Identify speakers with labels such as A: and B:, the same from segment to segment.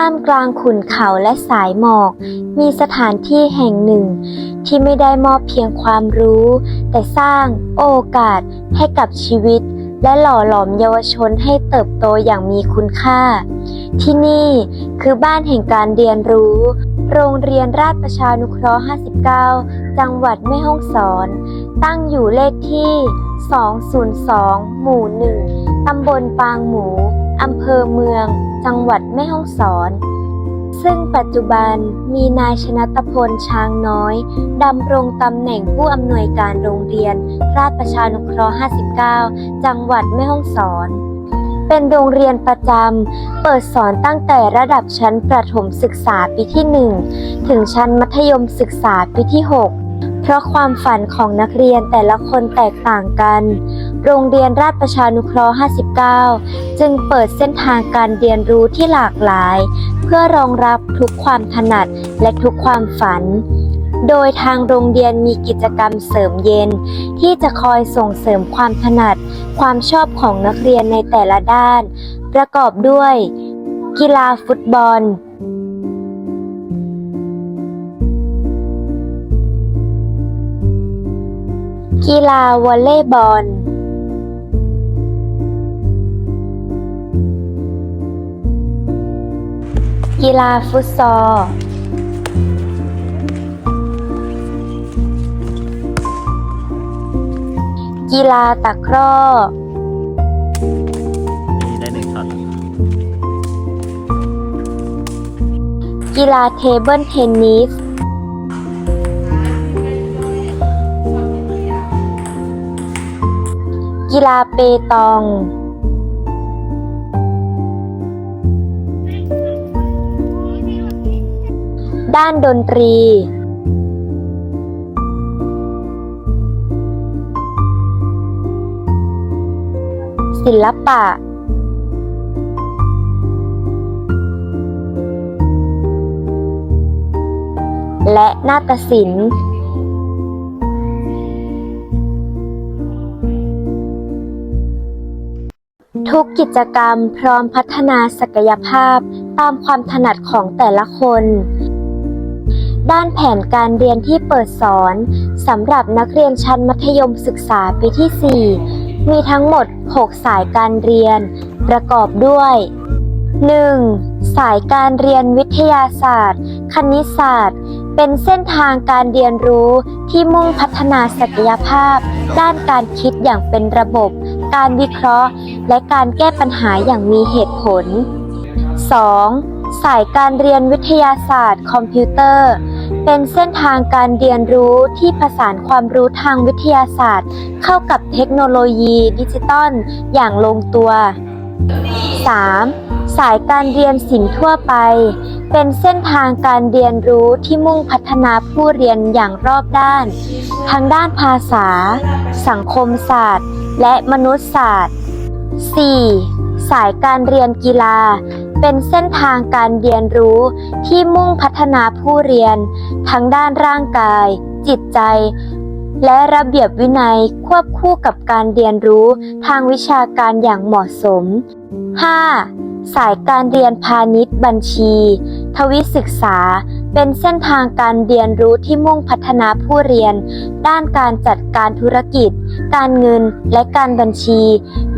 A: ท่ามกลางขุนเขาและสายหมอก มีสถานที่แห่งหนึ่ง ที่ไม่ได้มอบเพียงความรู้ แต่สร้างโอกาสให้กับชีวิต และหล่อหลอมเยาวชนให้เติบโตอย่างมีคุณค่า ที่นี่คือบ้านแห่งการเรียนรู้ โรงเรียนราชประชานุเคราะห์ 59 จังหวัดแม่ฮ่องสอน ตั้งอยู่เลขที่ 202 หมู่ 1 ตำบลปางหมู อำเภอเมือง จังหวัดแม่ฮ่องสอน ซึ่งปัจจุบันมีนายชนะตพลช้างน้อยดำรงตำแหน่งผู้อำนวยการโรงเรียน ราชประชานุเคราะห์ 59 จังหวัดแม่ฮ่องสอนเป็นโรงเรียนประจำ เปิดสอนตั้งแต่ระดับชั้นประถมศึกษาปีที่ 1 ถึงชั้นมัธยมศึกษาปีที่ 6 เพราะความฝันของนักเรียนแต่ละคนแตกต่างกัน โรงเรียนราชประชานุเคราะห์ 59 จึงเปิดเส้นทางการเรียนรู้ที่หลากหลาย เพื่อรองรับทุกความถนัดและทุกความฝัน โดยทางโรงเรียนมีกิจกรรมเสริมเย็น ที่จะคอยส่งเสริมความถนัด ความชอบของนักเรียนในแต่ละด้าน ประกอบด้วย กีฬาฟุตบอล กีฬาวอลเลย์บอล กีฬาฟุตซอล กีฬาตะกร้อ
B: นี่ได้หนึ่งช็อต
A: กีฬาเทเบิลเทนนิส กีฬาเปตอง ด้านดนตรี ศิลปะ และนาฏศิลป์ ทุกกิจกรรมพร้อมพัฒนาศักยภาพตามความถนัดของแต่ละคน ด้านแผนการเรียนที่เปิดสอนสำหรับนักเรียนชั้นมัธยมศึกษาปีที่ 4 มีทั้งหมด 6 สายการเรียน ประกอบด้วย 1. สายการเรียนวิทยาศาสตร์ คณิตศาสตร์ เป็นเส้นทางการเรียนรู้ที่มุ่งพัฒนาศักยภาพ ด้านการคิดอย่างเป็นระบบ การวิเคราะห์ และการแก้ปัญหาอย่างมีเหตุผล 2. สายการเรียนวิทยาศาสตร์ คอมพิวเตอร์ เป็นเส้นทางการเรียนรู้ที่ผสานความรู้ทางวิทยาศาสตร์ เข้ากับเทคโนโลยีดิจิตอลอย่างลงตัว 3. สายการเรียนศิลป์ทั่วไป เป็นเส้นทางการเรียนรู้ที่มุ่งพัฒนาผู้เรียนอย่างรอบด้าน ทั้งด้านภาษา สังคมศาสตร์ และมนุษยศาสตร์ 4. สายการเรียนกีฬา เป็นเส้นทางการเรียนรู้ที่มุ่งพัฒนาผู้เรียน ทั้งด้านร่างกาย จิตใจ และระเบียบวินัยควบคู่กับการเรียนรู้ทางวิชาการอย่างเหมาะสม 5. สายการเรียนพาณิชย์บัญชี ทวิศึกษา เป็นเส้นทางการเรียนรู้ที่มุ่งพัฒนาผู้เรียน ด้านการจัดการธุรกิจ การเงินและการบัญชี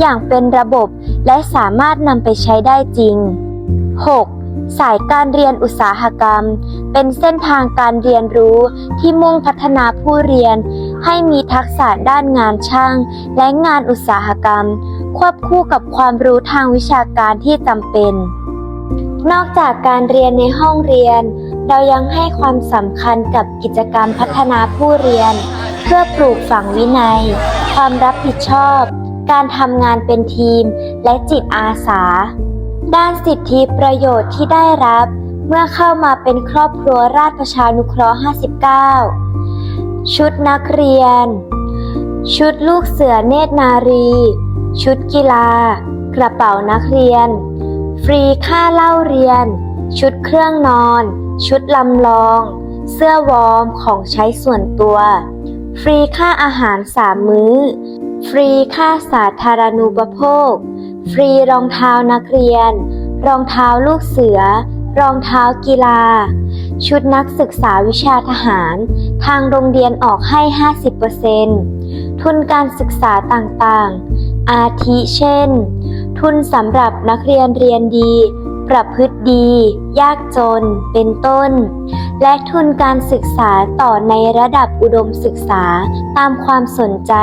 A: อย่างเป็นระบบและสามารถนำไปใช้ได้จริง 6. สายการเรียนอุตสาหกรรม เป็นเส้นทางการเรียนรู้ที่มุ่งพัฒนาผู้เรียน ให้มีทักษะด้านงานช่าง และงานอุตสาหกรรม ควบคู่กับความรู้ทางวิชาการที่จำเป็น นอกจากการเรียนในห้องเรียน เรายังให้ความสำคัญกับกิจกรรมพัฒนาผู้เรียน เพื่อปลูกฝังวินัย ความรับผิดชอบ การทำงานเป็นทีม และจิตอาสา ด้านสิทธิประโยชน์ที่ได้รับ เมื่อเข้ามาเป็นครอบครัวราชประชานุเคราะห์ 59 ชุดนักเรียน ชุดลูกเสือเนตรนารี ชุดกีฬา กระเป๋านักเรียน ฟรีค่าเล่าเรียน ชุดเครื่องนอน ชุดลำลอง เสื้อวอร์มของใช้ส่วนตัว ฟรีค่าอาหารสามมื้อ ฟรีค่าสาธารณูปโภค ฟรีรองเท้านักเรียน รองเท้าลูกเสือ รองเท้ากีฬา ชุดนักศึกษาวิชาทหาร ทางโรงเรียนออกให้ 50%ทุนการศึกษาต่างๆ อาทิเช่น ทุนสำหรับนักเรียนเรียนดี ประพฤติดี ยากจน เป็นต้น และทุนการศึกษาต่อในระดับอุดมศึกษาตามความสนใจ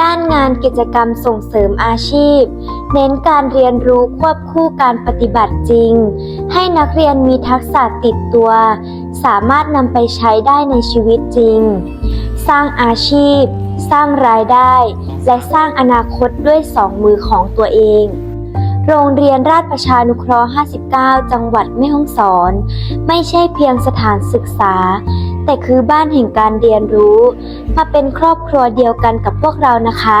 A: ด้านงานกิจกรรมส่งเสริมอาชีพ เน้นการเรียนรู้ควบคู่การปฏิบัติจริง ให้นักเรียนมีทักษะติดตัว สามารถนำไปใช้ได้ในชีวิตจริง สร้างอาชีพ สร้างรายได้ และสร้างอนาคตด้วยสองมือของตัวเอง โรงเรียนราชประชานุเคราะห์ 59 จังหวัดแม่ฮ่องสอน ไม่ใช่เพียงสถานศึกษา แต่คือบ้านแห่งการเรียนรู้ มาเป็นครอบครัวเดียวกันกับพวกเรานะคะ